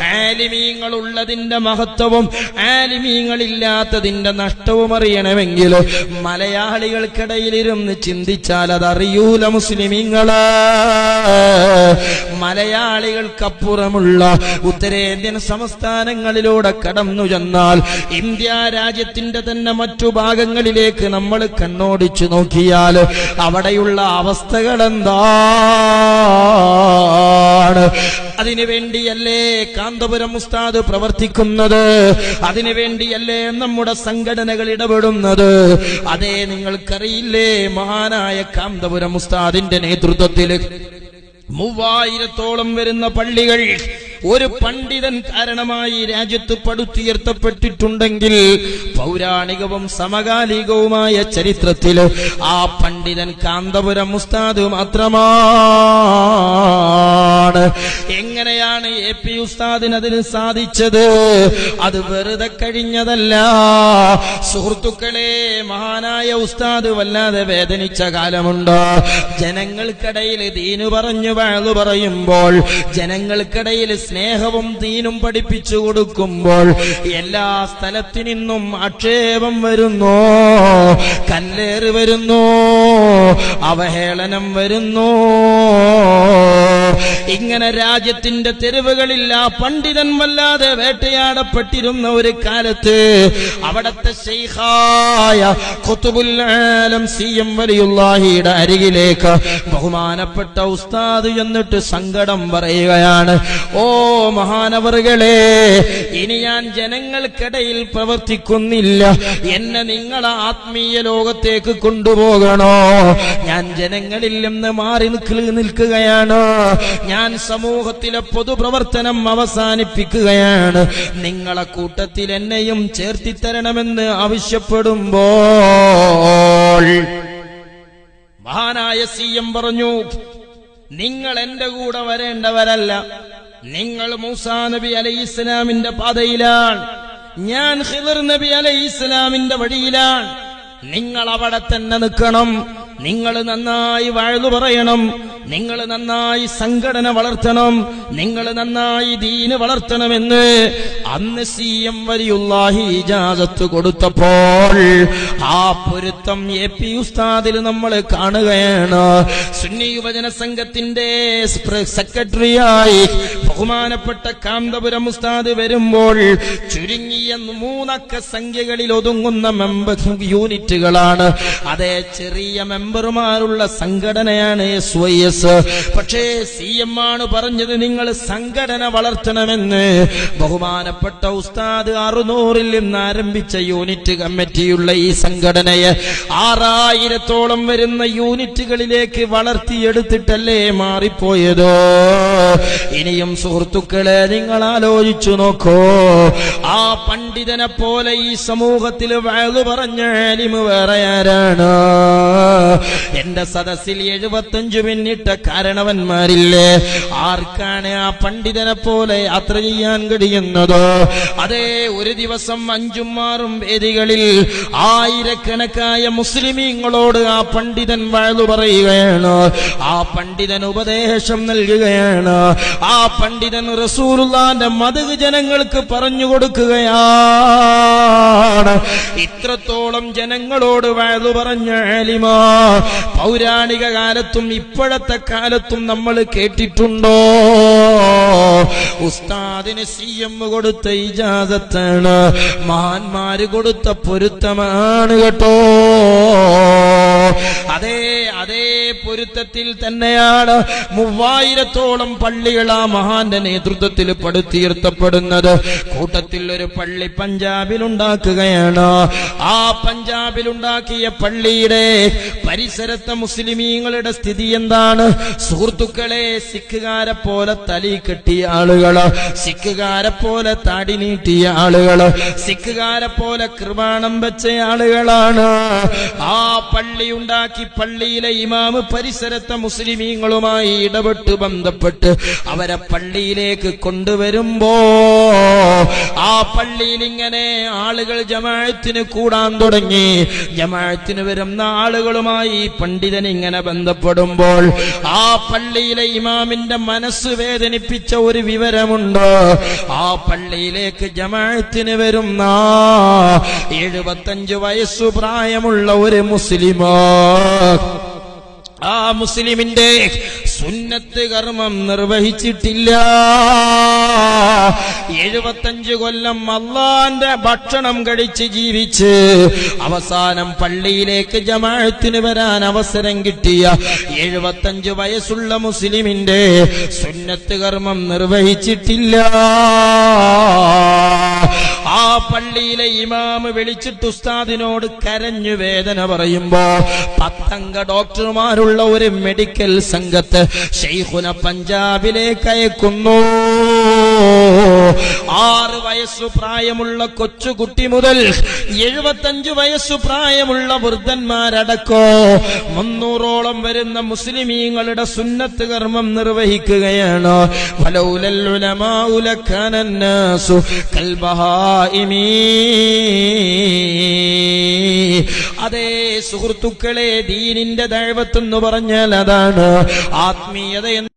ആലിമീങ്ങൾ ഉള്ളതിന്റെ മഹത്വവും ആലിമീങ്ങളില്ലാത്തതിന്റെ നഷ്ടവും അറിയണമെങ്കിൽ മലയാളികൾക്കിടയിലിരുന്ന് ചിന്തിച്ചാൽ അതറിയൂല മുസ്ലിമീങ്ങൾ. മലയാളികൾക്കപ്പുറമുള്ള ഉത്തരേന്ത്യൻ സംസ്ഥാനങ്ങളിലൂടെ കടന്നു ചെന്നാൽ ഇന്ത്യ രാജ്യത്തിന്റെ തന്നെ മറ്റു ഭാഗങ്ങളിലേക്ക് നമ്മൾ കണ്ണോടിച്ചു നോക്കിയാൽ അവിടെയുള്ള അവസ്ഥകൾ എന്താണ് അതിനുവേണ്ടിയല്ലേ കാന്തപുരം ഉസ്താദ് പ്രവർത്തിക്കുന്നത്? അതിനുവേണ്ടിയല്ലേ നമ്മുടെ സംഘടനകൾ ഇടപെടുന്നത്? അതേ നിങ്ങൾക്കറിയില്ലേ മഹാനായ കാന്തപുരം ഉസ്താദിന്റെ നേതൃത്വത്തിൽ മൂവായിരത്തോളം വരുന്ന പള്ളികൾ ഒരു പണ്ഡിതൻ കാരണമായി രാജ്യത്ത് പടുത്തുയർത്തപ്പെട്ടിട്ടുണ്ടെങ്കിൽ പൗരാണികവും സമകാലികവുമായ ചരിത്രത്തിൽ ആ പണ്ഡിതൻ കാന്തപുരം ഉസ്താദ് മാത്രമാണ്. എങ്ങനെയാണ് എ പി ഉസ്താദിന് അതിന് സാധിച്ചത്? അത് വെറുതെ കഴിഞ്ഞതല്ല. സുഹൃത്തുക്കളെ മഹാനായ ഉസ്താദ് വല്ലാതെ വേദനിച്ച കാലമുണ്ട്. ജനങ്ങൾക്കിടയിൽ ദീനു പറഞ്ഞു വാഴു പറയുമ്പോൾ ജനങ്ങൾക്കിടയിൽ സ്നേഹവും ദീനും പഠിപ്പിച്ചു കൊടുക്കുമ്പോൾ എല്ലാ സ്ഥലത്തു നിന്നും ആക്ഷേപം വരുന്നു. കല്ലേറ് വരുന്നു. അവഹേളനം വരുന്നു. ഇങ്ങനെ രാജ്യത്തിന്റെ തെരുവുകളിൽ ആ പണ്ഡിതൻ വല്ലാതെ വേട്ടയാടപ്പെട്ടിരുന്ന ഒരു കാലത്ത് അവിടത്തെ ശൈഖായ അരികിലേക്ക് ബഹുമാനപ്പെട്ട ഉസ്താദ് എന്നിട്ട് സങ്കടം പറയുകയാണ് ഓ മഹാനവറുകളെ ഇനി ഞാൻ ജനങ്ങൾക്കിടയിൽ പ്രവർത്തിക്കുന്നില്ല. എന്നെ നിങ്ങൾ ആത്മീയ ലോകത്തേക്ക് കൊണ്ടുപോകണോ? ഞാൻ ജനങ്ങളിൽ നിന്ന് മാറി നിൽക്കുകയാണ്. ഞാൻ സമൂഹത്തിലെ പൊതുപ്രവർത്തനം അവസാനിപ്പിക്കുകയാണ്. നിങ്ങളെ കൂട്ടത്തിൽ എന്നെയും ചേർത്തിത്തരണമെന്ന് ആവശ്യപ്പെടുമ്പോൾ മഹാനായ സി എം പറഞ്ഞു നിങ്ങൾ എന്റെ കൂടെ വരേണ്ടവരല്ല. നിങ്ങൾ മൂസാ നബി അലൈഹി ഇസ്ലാമിന്റെ പാതയിലാണ്. ഞാൻ ഹിദർ നബി അലൈഹി ഇസ്ലാമിന്റെ വഴിയിലാണ്. നിങ്ങൾ അവിടെ തന്നെ നിൽക്കണം. നിങ്ങൾ നന്നായി വാഴ്ന്നു പറയണം. നിങ്ങൾ നന്നായി സംഘടന വളർത്തണം. നിങ്ങൾ നന്നായി ദീന് വളർത്തണമെന്ന് അന്ന് സി എം വലിയുള്ളാഹി ഇജാസത്ത് കൊടുത്തപ്പോൾ ആ പൊരുത്തം എ പി ഉസ്താദിൽ നമ്മൾ കാണുകയാണ്. സുന്നി യുവജന സംഘത്തിന്റെ സെക്രട്ടറിയായി ബഹുമാനപ്പെട്ട കാന്തപുരം ഉസ്താദ് വരുമ്പോൾ ചുരുങ്ങിയ മൂന്നക്ക സംഖ്യകളിൽ ഒതുങ്ങുന്ന മെമ്പർ യൂണിറ്റുകളാണ് അതേ ചെറിയ മെമ്പർമാരുള്ള സംഘടനയാണ് എസ് വൈ എസ് പക്ഷേ സി എം ആണ് പറഞ്ഞത് നിങ്ങൾ സംഘടന വളർത്തണമെന്ന്. ബഹുമാനപ്പെട്ട ഉസ്താദ് അറുന്നൂറിൽ നിന്ന് ആരംഭിച്ച യൂണിറ്റ് കമ്മിറ്റിയുള്ള ഈ സംഘടനയെ ആറായിരത്തോളം വരുന്ന യൂണിറ്റുകളിലേക്ക് വളർത്തിയെടുത്തിട്ടല്ലേ മാറിപ്പോയതോ? ഇനിയും സുഹൃത്തുക്കളെ നിങ്ങൾ ആലോചിച്ചു നോക്കോ. ആ പണ്ഡിതനെ പോലെ ഈ സമൂഹത്തിൽ വഴു പറഞ്ഞ അലിമ വേറെ ആരാണ്? എന്റെ സദസ്സിൽ എഴുപത്തഞ്ചു പിന്നിട്ട കാരണവന്മാരില്ലേ? ആർക്കാണ് ആ പണ്ഡിതനെ പോലെ യാത്ര ചെയ്യാൻ കഴിയുന്നത്? അതേ ഒരു ദിവസം അഞ്ചും ആറും വേദികളിൽ ആയിരക്കണക്കായ മുസ്ലിമീങ്ങളോട് ആ പണ്ഡിതൻ വഴു പറയുകയാണ്. ആ പണ്ഡിതൻ ഉപദേശം നൽകുകയാണ്. ആ പണ്ഡിതൻ റസൂലുള്ളാന്റെ മതക് ജനങ്ങൾക്ക് പറഞ്ഞു കൊടുക്കുകയാണ്. ഇത്രത്തോളം ജനങ്ങളോട് വയതു പറഞ്ഞ ആലിമാ പൗരാണിക കാലത്തും ഇപ്പോഴത്തെ കാലത്തും നമ്മൾ കേട്ടിട്ടുണ്ടോ? ഉസ്താദിന് സി എം കൊടുത്ത ഇജാസത്താണ് മാന്മാര് കൊടുത്ത പൊരുത്തമാണ് കേട്ടോ. അതേ അതേ പൊരുത്തത്തിൽ തന്നെയാണ് മൂവായിരത്തോളം പള്ളികൾ ആ മഹാന്റെ നേതൃത്വത്തിൽ പടുത്തീർത്തപ്പെടുന്നത്. കൂട്ടത്തിൽ ഒരു പള്ളി പഞ്ചാബിൽ ഉണ്ടാക്കുകയാണ് ആ പഞ്ചാബിൽ ഉണ്ടാക്കിയ പള്ളിയുടെ പരിസരത്തെ മുസ്ലിമീങ്ങളുടെ സ്ഥിതി എന്താണ്? സുഹൃത്തുക്കളെ സിഖുകാരെ പോലെ തലി കെട്ടിയ ആളുകൾ സിഖുകാരെ പോലെ താടി നീട്ടിയ ആളുകൾ സിഖുകാരെ പോലെ കൃപാണം വെച്ച ആളുകളാണ്. ആ പള്ളി ഉണ്ടാക്കി പള്ളിയിലെ ഇമാമ് പരിസരത്തെ മുസ്ലിമീങ്ങളുമായി ഇടപെട്ട് ബന്ധപ്പെട്ട് അവരെ പള്ളിയിലേക്ക് കൊണ്ടുവരുമ്പോ ആ പള്ളിയിൽ ഇങ്ങനെ ആളുകൾ ജമാഴത്തിന് കൂടാൻ തുടങ്ങി. ജമാഴത്തിന് വരുന്ന ആളുകളുമായി ഇമാമുമായി പണ്ഡിതൻ ഇങ്ങനെ ബന്ധപ്പെടുമ്പോൾ ആ പള്ളിയിലെ ഇമാമിന്റെ മനസ്സ് വേദനിപ്പിച്ച ഒരു വിവരമുണ്ട്. ആ പള്ളിയിലേക്ക് ജമാഅത്തിന് വരുന്ന എഴുപത്തഞ്ച് വയസ്സു പ്രായമുള്ള ഒരു മുസ്ലിമോ ആ മുസ്ലിമിന്റെ സുന്നത്ത് കർമ്മം നിർവഹിച്ചിട്ടില്ല. എഴുപത്തഞ്ച് കൊല്ലം അള്ളാന്റെ ഭക്ഷണം കഴിച്ച് ജീവിച്ച് അവസാനം പള്ളിയിലേക്ക് ജമാഴത്തിന് വരാൻ അവസരം കിട്ടിയ എഴുപത്തഞ്ച് വയസ്സുള്ള മുസ്ലിമിന്റെ സുന്നത്ത് കർമ്മം നിർവഹിച്ചിട്ടില്ല. പള്ളിയിലെ ഇമാമ് വിളിച്ചിട്ട് ഉസ്താദിനോട് കരഞ്ഞു വേദന പറയുമ്പോ പത്തംഗ ഡോക്ടർമാരുള്ള ഒരു മെഡിക്കൽ സംഘത്ത് ഷെയ്ഖുന പഞ്ചാബിലേക്ക് അയക്കുന്നു. ആറ് വയസ്സു പ്രായമുള്ള കൊച്ചുകുട്ടി മുതൽ എഴുപത്തഞ്ചു വയസ്സു പ്രായമുള്ള വൃദ്ധന്മാരടക്കോ മുന്നൂറോളം വരുന്ന മുസ്ലിമീങ്ങളുടെ സുന്നത്ത് കർമ്മം നിർവഹിക്കുകയാണ്? അതേ സുഹൃത്തുക്കളെ ദീനിന്റെ ദൈവത്തെന്ന് പറഞ്ഞാൽ അതാണ് ആത്മീയത